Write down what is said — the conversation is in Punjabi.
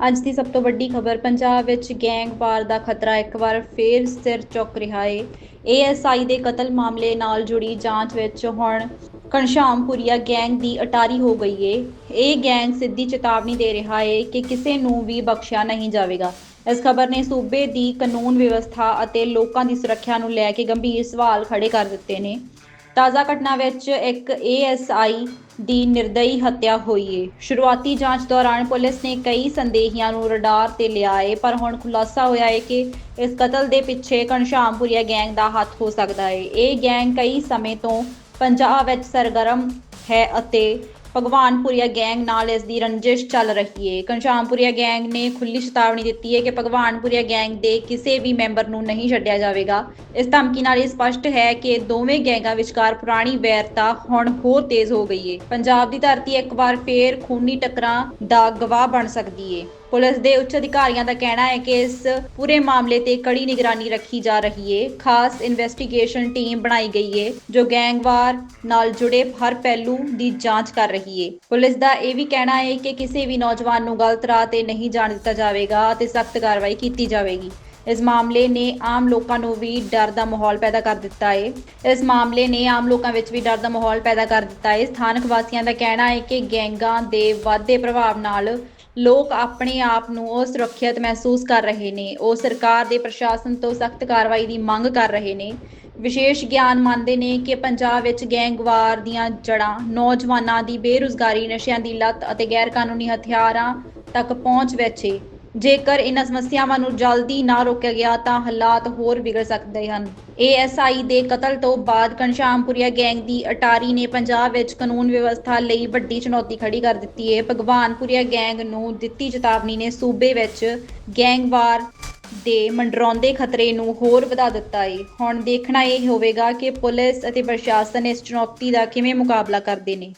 ਅੱਜ ਦੀ ਸਭ ਤੋਂ ਵੱਡੀ ਖਬਰ, ਪੰਜਾਬ ਵਿੱਚ ਗੈਂਗ ਵਾਰ ਦਾ ਖਤਰਾ ਇੱਕ ਵਾਰ ਫੇਰ ਸਿਰ ਚੁੱਕ ਰਿਹਾ ਹੈ ਏਐਸਆਈ ਦੇ ਕਤਲ ਮਾਮਲੇ ਨਾਲ ਜੁੜੀ ਜਾਂਚ ਵਿੱਚ ਹੁਣ ਘਣਸ਼ਾਮਪੁਰੀਆ ਗੈਂਗ ਦੀ ਅਟਾਰੀ ਹੋ ਗਈ ਏ। ਇਹ ਗੈਂਗ ਸਿੱਧੀ ਚੇਤਾਵਨੀ ਦੇ ਰਿਹਾ ਏ ਕਿ ਕਿਸੇ ਨੂੰ ਵੀ ਬਖਸ਼ਿਆ ਨਹੀਂ ਜਾਵੇਗਾ। ਇਸ ਖਬਰ ਨੇ ਸੂਬੇ ਦੀ ਕਾਨੂੰਨ ਵਿਵਸਥਾ ਅਤੇ ਲੋਕਾਂ ਦੀ ਸੁਰੱਖਿਆ ਨੂੰ ਲੈ ਕੇ ਗੰਭੀਰ ਸਵਾਲ ਖੜੇ ਕਰ ਦਿੱਤੇ ਨੇ। ਤਾਜ਼ਾ ਘਟਨਾ ਵਿੱਚ ਇੱਕ ਏਐਸਆਈ ਦੀ ਨਿਰਦਈ ਹੱਤਿਆ ਹੋਈ ਏ। ਸ਼ੁਰੂਆਤੀ ਜਾਂਚ ਦੌਰਾਨ ਪੁਲਿਸ ਨੇ ਕਈ ਸੰਦੇਹੀਆਂ ਨੂੰ ਰਡਾਰ ਤੇ ਲਿਆ ਏ, ਪਰ ਹੁਣ ਖੁਲਾਸਾ ਹੋਇਆ ਏ ਕਿ ਇਸ ਕਤਲ ਦੇ ਪਿੱਛੇ ਘਣਸ਼ਾਮਪੁਰੀਆ ਗੈਂਗ ਦਾ ਹੱਥ ਹੋ ਸਕਦਾ ਏ। ਇਹ ਗੈਂਗ ਕਈ ਸਮੇਂ ਤੋਂ ਪੰਜਾਬ ਵਿੱਚ ਸਰਗਰਮ ਹੈ ਅਤੇ ਭਗਵਾਨਪੁਰੀਆ ਗੈਂਗ ਨਾਲ ਇਸ ਦੀ ਰੰਜਿਸ਼ ਚੱਲ ਰਹੀ ਹੈ ਘਣਸ਼ਾਮਪੁਰੀਆ ਗੈਂਗ ਨੇ ਖੁੱਲੀ ਚੇਤਾਵਨੀ ਦਿੱਤੀ ਹੈ ਕਿ ਭਗਵਾਨਪੁਰੀਆ ਗੈਂਗ ਦੇ ਕਿਸੇ ਵੀ ਮੈਂਬਰ ਨੂੰ ਨਹੀਂ ਛੱਡਿਆ ਜਾਵੇਗਾ। ਇਸ ਧਮਕੀ ਨਾਲ ਇਹ ਸਪਸ਼ਟ ਹੈ ਕਿ ਦੋਵੇਂ ਗੈਂਗਾਂ ਵਿਚਕਾਰ ਪੁਰਾਣੀ ਵੈਰਤਾ ਹੁਣ ਹੋਰ ਤੇਜ਼ ਹੋ ਗਈ ਏ। ਪੰਜਾਬ ਦੀ ਧਰਤੀ ਇੱਕ ਵਾਰ ਫੇਰ ਖੂਨੀ ਟੱਕਰਾਂ ਦਾ ਗਵਾਹ ਬਣ ਸਕਦੀ ਏ। ਪੁਲਿਸ ਦੇ ਉੱਚ ਅਧਿਕਾਰੀਆਂ ਦਾ ਕਹਿਣਾ ਹੈ ਕਿ ਇਸ ਪੂਰੇ ਮਾਮਲੇ ਤੇ ਕੜੀ ਨਿਗਰਾਨੀ ਰੱਖੀ ਜਾ ਰਹੀ ਹੈ ਖਾਸ ਇਨਵੈਸਟੀਗੇਸ਼ਨ ਟੀਮ ਬਣਾਈ ਗਈ ਏ, ਜੋ ਗੈਂਗਵਾਰ ਨਾਲ ਜੁੜੇ ਹਰ ਪਹਿਲੂ ਦੀ ਜਾਂਚ ਕਰ ਰਹੀ ਹੈ ਪੁਲਿਸ ਦਾ ਇਹ ਵੀ ਕਹਿਣਾ ਹੈ ਕਿ ਕਿਸੇ ਵੀ ਨੌਜਵਾਨ ਨੂੰ ਗਲਤ ਰਾਹ ਤੇ ਨਹੀਂ ਜਾਣ ਦਿੱਤਾ ਜਾਵੇਗਾ ਅਤੇ ਸਖਤ ਕਾਰਵਾਈ ਕੀਤੀ ਜਾਵੇਗੀ। ਇਸ ਮਾਮਲੇ ਨੇ ਆਮ ਲੋਕਾਂ ਨੂੰ ਵੀ ਡਰ ਦਾ ਮਾਹੌਲ ਪੈਦਾ ਕਰ ਦਿੱਤਾ ਹੈ ਇਸ ਮਾਮਲੇ ਨੇ ਆਮ ਲੋਕਾਂ ਵਿੱਚ ਵੀ ਡਰ ਦਾ ਮਾਹੌਲ ਪੈਦਾ ਕਰ ਦਿੱਤਾ ਹੈ ਸਥਾਨਕ ਵਾਸੀਆਂ ਦਾ ਕਹਿਣਾ ਹੈ ਕਿ ਗੈਂਗਾਂ ਦੇ ਵਾਧੇ ਪ੍ਰਭਾਵ ਨਾਲ ਲੋਕ ਆਪਣੇ ਆਪ ਨੂੰ ਅਸੁਰੱਖਿਅਤ ਮਹਿਸੂਸ ਕਰ ਰਹੇ ਨੇ, ਉਹ ਸਰਕਾਰ ਦੇ ਪ੍ਰਸ਼ਾਸਨ ਤੋਂ ਸਖਤ ਕਾਰਵਾਈ ਦੀ ਮੰਗ ਕਰ ਰਹੇ ਨੇ। ਵਿਸ਼ੇਸ਼ ਗਿਆਨ ਮੰਨਦੇ ਨੇ ਕਿ ਪੰਜਾਬ ਵਿੱਚ ਗੈਂਗਵਾਰ ਦੀਆਂ ਜੜ੍ਹਾਂ, ਨੌਜਵਾਨਾਂ ਦੀ ਬੇਰੁਜ਼ਗਾਰੀ, ਨਸ਼ਿਆਂ ਦੀ ਲਤ ਅਤੇ ਗੈਰ ਕਾਨੂੰਨੀ ਹਥਿਆਰਾਂ ਤੱਕ ਪਹੁੰਚ ਵਿੱਚ ਏ। ਜੇਕਰ ਇਹਨਾਂ ਸਮੱਸਿਆਵਾਂ ਨੂੰ ਜਲਦੀ ਨਾ ਰੋਕਿਆ ਗਿਆ ਤਾਂ ਹਾਲਾਤ ਹੋਰ ਵਿਗੜ ਸਕਦੇ ਹਨ। ਏਐਸਆਈ ਦੇ ਕਤਲ ਤੋਂ ਬਾਅਦ ਘਨਸ਼ਾਮਪੁਰੀਆ ਗੈਂਗ ਦੀ ਅਟਾਰੀ ਨੇ ਪੰਜਾਬ ਵਿੱਚ ਕਾਨੂੰਨ ਵਿਵਸਥਾ ਲਈ ਵੱਡੀ ਚੁਣੌਤੀ ਖੜੀ ਕਰ ਦਿੱਤੀ ਹੈ ਭਗਵਾਨਪੁਰੀਆ ਗੈਂਗ ਨੂੰ ਦਿੱਤੀ ਚੇਤਾਵਨੀ ਨੇ ਸੂਬੇ ਵਿੱਚ ਗੈਂਗਵਾਰ ਦੇ ਮੰਡਰਾਉਂਦੇ ਖਤਰੇ ਨੂੰ ਹੋਰ ਵਧਾ ਦਿੱਤਾ ਹੈ ਹੁਣ ਦੇਖਣਾ ਇਹ ਹੋਵੇਗਾ ਕਿ ਪੁਲਿਸ ਅਤੇ ਪ੍ਰਸ਼ਾਸਨ ਇਸ ਚੁਣੌਤੀ ਦਾ ਕਿਵੇਂ ਮੁਕਾਬਲਾ ਕਰਦੇ ਨੇ।